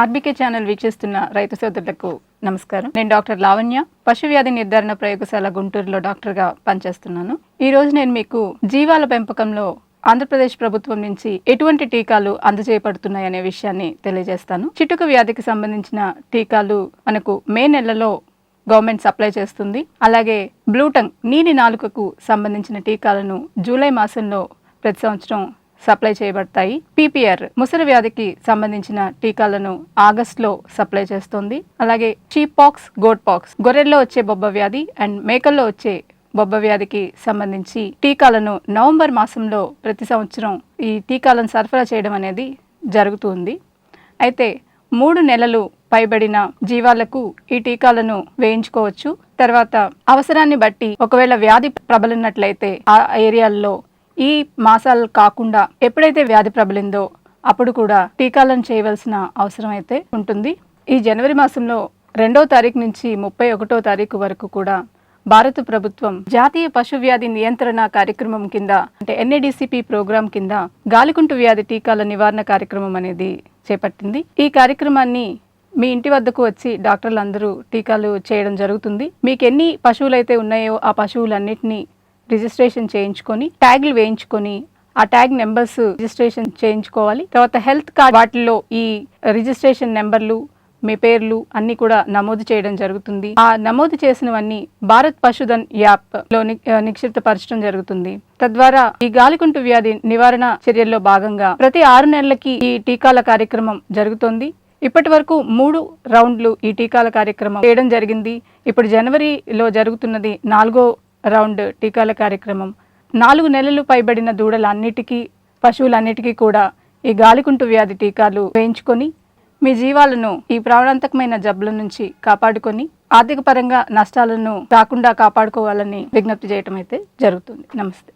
RBK channel వీక్షిస్తున్న రైతు సోదరులకు నమస్కారం. నేను డాక్టర్ లావణ్య. పశు వ్యాధి నిర్ధారణ ప్రయోగశాల గుంటూరులో డాక్టర్గా పనిచేస్తున్నాను. ఈ రోజు నేను మీకు జీవాల పెంపకంలో ఆంధ్రప్రదేశ్ ప్రభుత్వం నుంచి ఎటువంటి టీకాలు అందజేయబడుతున్నాయనే విషయాన్ని తెలియజేస్తాను. చిటుక వ్యాధికి సంబంధించిన టీకాలు మనకు మే నెలలో గవర్నమెంట్ సప్లై చేస్తుంది. అలాగే బ్లూటంగ్ నీలి నాలుకకు సంబంధించిన టీకాలను జూలై మాసంలో ప్రతి సంవత్సరం సప్లై చేయబడతాయి. పీపీఆర్ ముసలి వ్యాధికి సంబంధించిన టీకాలను ఆగస్టులో సప్లై చేస్తుంది. అలాగే చీప్ పాక్స్ గోట్ పాక్స్ గొర్రెల్లో వచ్చే బొబ్బ వ్యాధి అండ్ మేకల్లో వచ్చే బొబ్బ వ్యాధికి సంబంధించి టీకాలను నవంబర్ మాసంలో ప్రతి సంవత్సరం ఈ టీకాలను సరఫరా చేయడం అనేది జరుగుతుంది. అయితే మూడు నెలలు పైబడిన జీవాలకు ఈ టీకాలను వేయించుకోవచ్చు. తర్వాత అవసరాన్ని బట్టి ఒకవేళ వ్యాధి ప్రబలినట్లయితే ఆ ఏరియాల్లో ఈ మాసాలు కాకుండా ఎప్పుడైతే వ్యాధి ప్రబలిందో అప్పుడు కూడా టీకాలను చేయవలసిన అవసరం అయితే ఉంటుంది. ఈ జనవరి మాసంలో రెండో తారీఖు నుంచి ముప్పై ఒకటో తారీఖు వరకు కూడా భారత ప్రభుత్వం జాతీయ పశు వ్యాధి నియంత్రణ కార్యక్రమం కింద అంటే ఎన్ఏడిసిపి ప్రోగ్రాం కింద గాలికుంటు వ్యాధి టీకాల నివారణ కార్యక్రమం అనేది చేపట్టింది. ఈ కార్యక్రమాన్ని మీ ఇంటి వద్దకు వచ్చి డాక్టర్లు అందరూ టీకాలు చేయడం జరుగుతుంది. మీకు ఎన్ని పశువులైతే ఉన్నాయో ఆ పశువులన్నింటినీ రిజిస్ట్రేషన్ చేయించుకొని ట్యాగ్లు వేయించుకొని ఆ ట్యాగ్ నెంబర్స్ రిజిస్ట్రేషన్ చేయించుకోవాలి. తర్వాత హెల్త్ కార్డ్ వాటిల్లో ఈ రిజిస్ట్రేషన్ నెంబర్లు మీ పేర్లు అన్ని కూడా నమోదు చేయడం జరుగుతుంది. ఆ నమోదు చేసినవన్నీ భారత్ పశుధన్ యాప్లో నిక్షిప్తపరచడం జరుగుతుంది. తద్వారా ఈ గాలికుంటు వ్యాధి నివారణ చర్యల్లో భాగంగా ప్రతి ఆరు నెలలకి ఈ టీకాల కార్యక్రమం జరుగుతోంది. ఇప్పటి వరకు మూడు రౌండ్లు ఈ టీకాల కార్యక్రమం చేయడం జరిగింది. ఇప్పుడు జనవరిలో జరుగుతున్నది నాలుగో రౌండ్ టీకాల కార్యక్రమం. నాలుగు నెలలు పైబడిన దూడలన్నిటికీ పశువులన్నిటికీ కూడా ఈ గాలికుంటు వ్యాధి టీకాలు వేయించుకొని మీ జీవాలను ఈ ప్రాణాంతకమైన జబ్బుల నుంచి కాపాడుకొని ఆర్థిక పరంగా నష్టాలను రాకుండా కాపాడుకోవాలని విజ్ఞప్తి చేయటం అయితే జరుగుతుంది. నమస్తే.